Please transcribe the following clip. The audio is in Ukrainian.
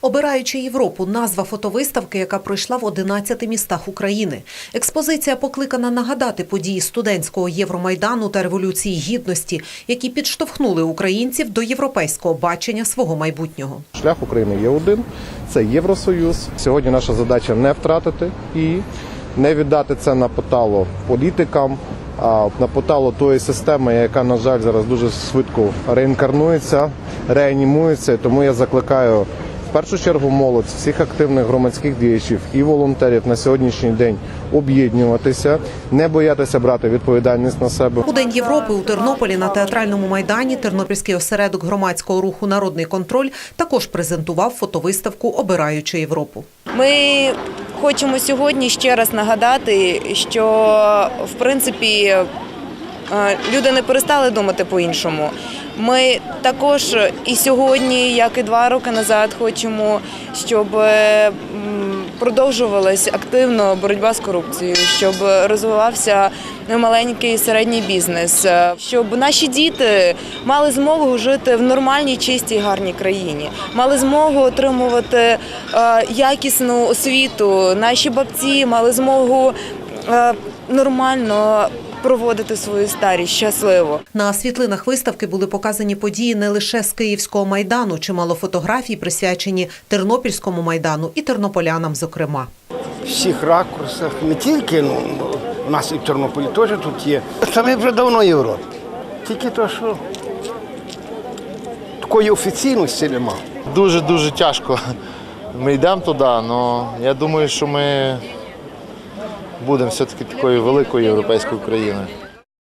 Обираючи Європу, назва фотовиставки, яка пройшла в 11 містах України. Експозиція покликана нагадати події студентського Євромайдану та Революції Гідності, які підштовхнули українців до європейського бачення свого майбутнього. Шлях України є один це Євросоюз. Сьогодні наша задача не втратити і не віддати це на потало політикам, а на потало тої системи, яка, на жаль, зараз дуже швидко реінкарнується, реанімується. Тому я закликаю в першу чергу молодь, всіх активних громадських діячів і волонтерів на сьогоднішній день об'єднуватися, не боятися брати відповідальність на себе. У День Європи у Тернополі на театральному майдані Тернопільський осередок громадського руху Народний контроль також презентував фотовиставку Обираючи Європу. Ми хочемо сьогодні ще раз нагадати, що в принципі е, люди не перестали думати по-іншому. Ми також і сьогодні, як і два роки назад, хочемо, щоб е, м, продовжувалась активно боротьба з корупцією, щоб розвивався маленький і середній бізнес, е, щоб наші діти мали змогу жити в нормальній, чистій, гарній країні, мали змогу отримувати е, якісну освіту. Наші бабці мали змогу нормально проводити свою старість щасливо. На світлинах виставки були показані події не лише з Київського майдану, чимало фотографій присвячені Тернопільському майдану і тернополянам, зокрема. всіх ракурсах, не тільки ну, у нас і в Тернополі теж тут є. Та ми вже давно Європі. Тільки то, що такої офіційності нема. Дуже дуже тяжко. Ми йдемо туди, але я думаю, що ми будемо все-таки такою великою європейською країною.